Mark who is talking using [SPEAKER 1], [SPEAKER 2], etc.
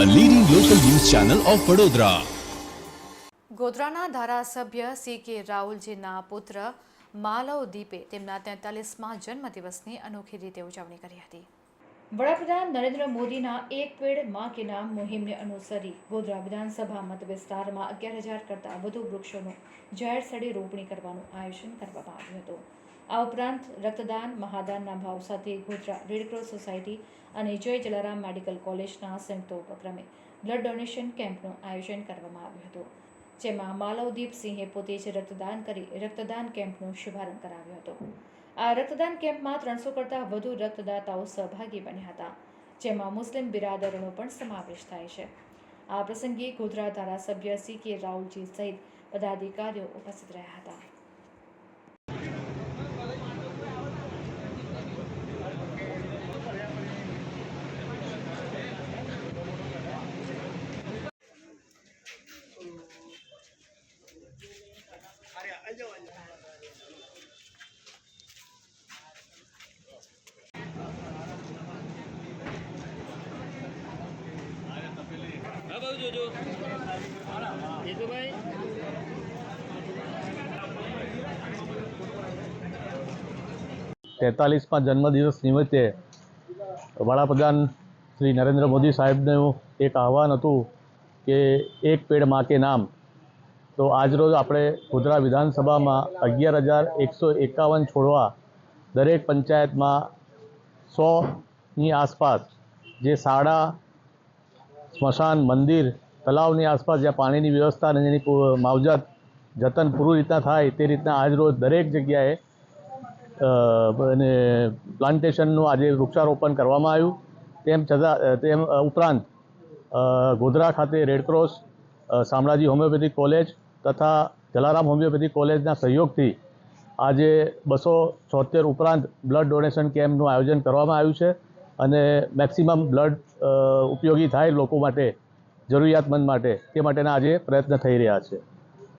[SPEAKER 1] Channel of Vadodara
[SPEAKER 2] ગોધરાના ધારાસભ્ય C કે રાહુલજીના પુત્ર માલવ દીપે તેમના તેતાલીસમાં જન્મદિવસની અનોખી રીતે ઉજવણી કરી હતી. વડાપ્રધાન નરેન્દ્ર મોદીના એક પેડમાં કે નામ મુહિમને અનુસરી ગોધરા વિધાનસભા મત વિસ્તારમાં અગિયાર હજાર કરતાં વધુ વૃક્ષોનું જાહેર સ્થળે રોપણી કરવાનું આયોજન કરવામાં આવ્યું હતું. આ ઉપરાંત રક્તદાન, મહાદાનના ભાવ સાથે ગોધરા રેડક્રોસ સોસાયટી અને જય જલારામ મેડિકલ કોલેજના સંયુક્ત ઉપક્રમે બ્લડ ડોનેશન કેમ્પનું આયોજન કરવામાં આવ્યું હતું, જેમાં માલવદીપ સિંહે પોતે જ રક્તદાન કરી રક્તદાન કેમ્પનો શુભારંભ કરાવ્યો હતો. આ રક્તદાન કેમ્પમાં ત્રણસો કરતાં વધુ રક્તદાતાઓ સહભાગી બન્યા હતા, જેમાં મુસ્લિમ બિરાદરોનો પણ સમાવેશ થાય છે. આ પ્રસંગે ગોધરા ધારાસભ્ય સી કે રાહુલજી સહિત પદાધિકારીઓ ઉપસ્થિત રહ્યા હતા.
[SPEAKER 3] તેતાલીસમાં જન્મદિવસ નિમિત્તે વડાપ્રધાન શ્રી નરેન્દ્ર મોદી સાહેબનું એક આહવાન હતું કે એક પેડમાં કે નામ. તો આજરોજ આપણે ગોધરા વિધાનસભામાં અગિયાર હજાર એકસો એકાવન છોડવા દરેક પંચાયતમાં સોની આસપાસ જે શાળા સ્મશાન, મંદિર તલાવની આસપાસ જ્યાં પાણીની વ્યવસ્થા અને એની માવજત, જતન પૂરી રીતના થાય તે રીતના આજરોજ દરેક જગ્યાએ અને પ્લાન્ટેશનનું આજે વૃક્ષારોપણ કરવામાં આવ્યું. તેમ છતાં તેમ ઉપરાંત ગોધરા ખાતે રેડક્રોસ શામળાજી હોમિયોપેથિક કોલેજ તથા જલારામ હોમિયોપેથિક કોલેજના સહયોગથી આજે બસો છોતેર ઉપરાંત બ્લડ ડોનેશન કેમ્પનું આયોજન કરવામાં આવ્યું છે. અને મેક્સિમમ બ્લડ ઉપયોગી થાય લોકો માટે, જરૂરિયાતમંદ માટે, તે માટેના આજે પ્રયત્ન થઈ રહ્યા છે.